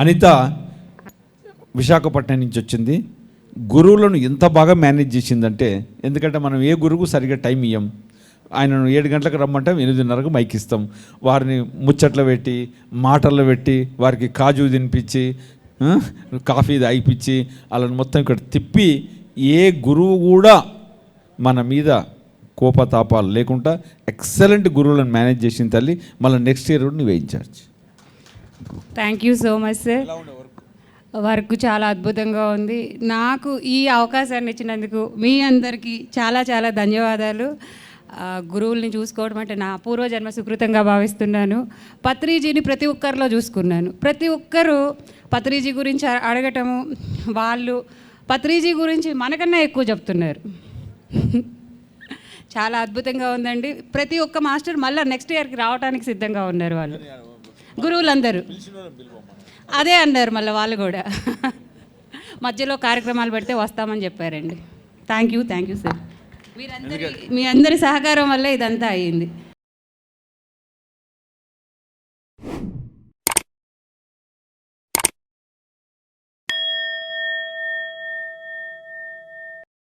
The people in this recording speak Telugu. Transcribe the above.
అనిత విశాఖపట్నం నుంచి వచ్చింది. గురువులను ఎంత బాగా మేనేజ్ చేసిందంటే ఎందుకంటే మనం ఏ గురువుకు సరిగ్గా టైం ఇయ్యం. ఆయనను ఏడు గంటలకు రమ్మంటాం ఎనిమిదిన్నరకు మైక్ ఇస్తాం. వారిని ముచ్చట్లు పెట్టి మాటల్లో పెట్టి వారికి కాజు తినిపించి కాఫీ తాగిపించి వాళ్ళని మొత్తం ఇక్కడ తిప్పి ఏ గురువు కూడా మన మీద కోపతాపాలు లేకుండా ఎక్సలెంట్ గురువులను మేనేజ్ చేసిన తల్లి మళ్ళీ నెక్స్ట్ ఇయర్ నువ్వు incharge. Thank you so much sir work చాలా అద్భుతంగా ఉంది. నాకు ఈ అవకాశాన్ని ఇచ్చినందుకు మీ అందరికీ చాలా చాలా ధన్యవాదాలు. గురువుల్ని చూసుకోవడం అంటే నా పూర్వజన్మ సుకృతంగా భావిస్తున్నాను. పత్రిజీని ప్రతి ఒక్కరిలో చూసుకున్నాను. ప్రతి ఒక్కరూ పత్రిజీ గురించి అడగటము వాళ్ళు పత్రిజీ గురించి మనకన్నా ఎక్కువ చెప్తున్నారు. చాలా అద్భుతంగా ఉందండి. ప్రతి ఒక్క మాస్టర్ మళ్ళీ నెక్స్ట్ ఇయర్కి రావడానికి సిద్ధంగా ఉన్నారు వాళ్ళు. గురువులందరూ. అదే అన్నారు మళ్ళీ వాళ్ళు కూడా. మధ్యలో కార్యక్రమాలు పెడితే వస్తామని చెప్పారండి. Thank you thank you sir మీరందరి మీ అందరి సహకారం వల్ల ఇదంతా అయ్యింది